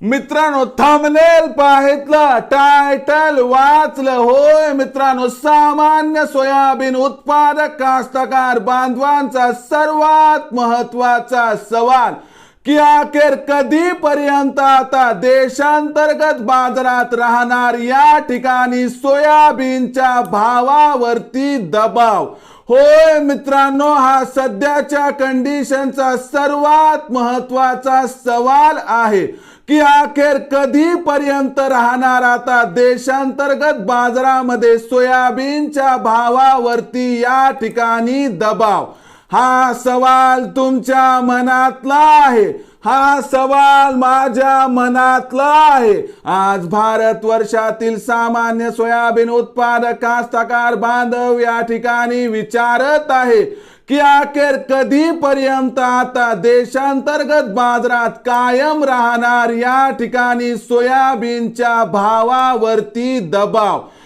मित्रांनो थांबनेल पाहितलं टायटल वाचलं होय मित्रांनो सामान्य सोयाबीन उत्पादक कास्तकार बांधवांचा सर्वात महत्त्वाचा सवाल की अखेर कधीपर्यंत आता देशांतर्गत बाजारात राहणार या ठिकाणी सोयाबीनच्या भावावरती दबाव? होय मित्रांनो हा सध्याच्या कंडिशनचा सर्वात महत्त्वाचा सवाल आहे की अखेर कधीपर्यंत राहणार आता देशांतर्गत बाजारामध्ये सोयाबीनच्या भावावरती या ठिकाणी दबाव? हा सवाल तुमच्या मनातला आहे. हा सवाल माझ्या मनातला आहे. आज भारत वर्षातील सामान्य सोयाबीन उत्पादक कास्तकार बांधव या ठिकाणी विचारत आहे की अखेर कधीपर्यंत आता देशांतर्गत बाजारात कायम राहणार या ठिकाणी सोयाबीनच्या भावावरती दबाव?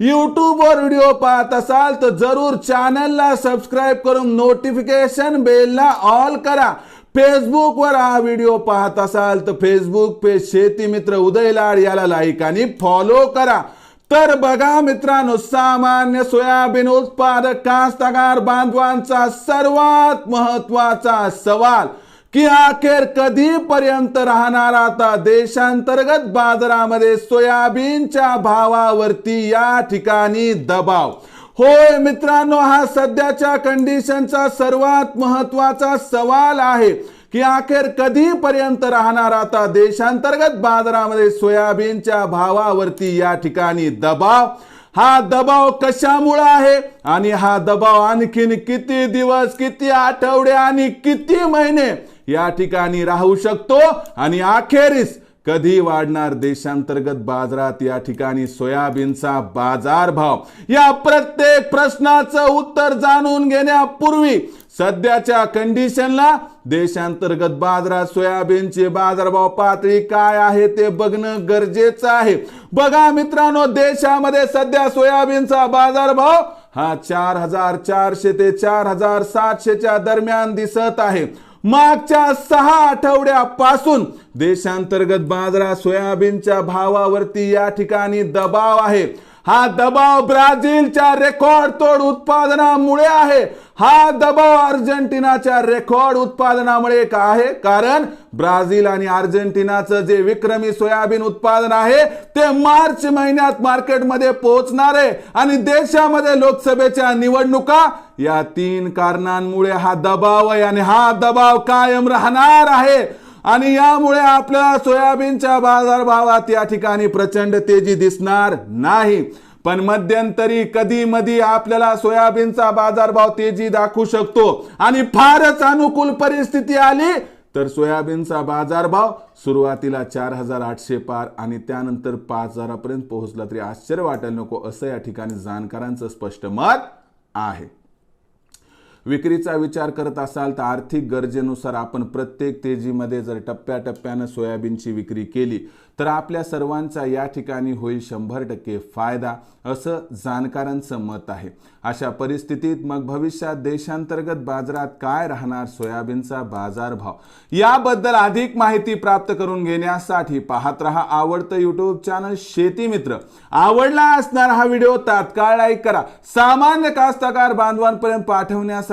यूट्यूबवर व्हिडिओ पाहत असाल तर जरूर चॅनलला सबस्क्राईब करून नोटिफिकेशन बेलला ऑल करा. फेसबुकवर हा व्हिडिओ पाहत असाल तर फेसबुक पेज शेती मित्र उदय लाड याला लाईक आणि फॉलो करा. तर बघा मित्रांनो सामान्य सोयाबीन उत्पादक कास्तकार बांधवांचा सर्वात महत्त्वाचा सवाल. की अखेर कधीपर्यंत राहणार आता देशांतर्गत बाजारामध्ये सोयाबीनच्या भावावरती या ठिकाणी दबाव? होय मित्रांनो हा सध्याच्या कंडिशनचा सर्वात महत्त्वाचा सवाल आहे की अखेर कधीपर्यंत राहणार आता देशांतर्गत बाजारामध्ये सोयाबीनच्या भावावरती या ठिकाणी दबाव? हा दबाव कशामुळे आहे? आणि हा दबाव आणखीन किती दिवस किती आठवडे आणि किती महिने या ठिकाणी राहू शकतो. आणि अखेरीस कधी वाढणार देशांतर्गत बाजारात या ठिकाणी सोयाबीनचा बाजार भाव या प्रत्येक प्रश्नाचं उत्तर जाणून घेण्यापूर्वी सध्याच्या कंडिशनला देशांतर्गत बाजारात सोयाबीनचे बाजारभाव पातळी काय आहे ते बघणं गरजेचं आहे. बघा मित्रांनो देशामध्ये सध्या सोयाबीनचा बाजारभाव हा चार हजार चारशे ते चार हजार सातशेच्या दरम्यान दिसत आहे. मागच्या सहा आठवड्यापासून देशांतर्गत बाजारात सोयाबीनच्या भावावरती या ठिकाणी दबाव आहे. हा दबाव ब्राझीलच्या रेकॉर्ड तोड उत्पादनामुळे आहे. हा दबाव अर्जेंटिनाच्या रेकॉर्ड उत्पादनामुळे का आहे? कारण ब्राझील आणि अर्जेंटिनाचं जे विक्रमी सोयाबीन उत्पादन आहे ते मार्च महिन्यात मार्केटमध्ये पोहोचणार आहे. आणि देशामध्ये लोकसभेच्या निवडणुका या तीन कारणांमुळे हा दबाव आहे आणि हा दबाव कायम राहणार आहे. आणि यामुळे आपल्या सोयाबीनच्या बाजारभावात या ठिकाणी प्रचंड तेजी दिसणार नाही. पण मध्यंतरी कधी मधी आपल्याला सोयाबीनचा बाजारभाव तेजी दाखवू शकतो आणि फारच अनुकूल परिस्थिती आली तर सोयाबीनचा बाजारभाव सुरुवातीला चार हजार आठशे पार आणि त्यानंतर पाच हजारापर्यंत पोहोचला तरी आश्चर्य वाटायला नको असं या ठिकाणी जाणकारांचं स्पष्ट मत आहे. विक्रीचा विचार करत असाल तर आर्थिक गरजेनुसार आपण प्रत्येक तेजीमध्ये जर टप्प्याटप्प्यानं सोयाबीनची विक्री केली तर आपल्या सर्वांचा या ठिकाणी होईल शंभर टक्के फायदा असं जाणकारांचं मत आहे. अशा परिस्थितीत मग भविष्यात देशांतर्गत बाजारात काय राहणार सोयाबीनचा बाजारभाव? याबद्दल अधिक माहिती प्राप्त करून घेण्यासाठी पाहत रहा आवडतं युट्यूब चॅनल शेती मित्र. आवडला असणार हा व्हिडिओ तात्काळ लाईक करा. सामान्य कास्तकार बांधवांपर्यंत पाठवण्यासाठी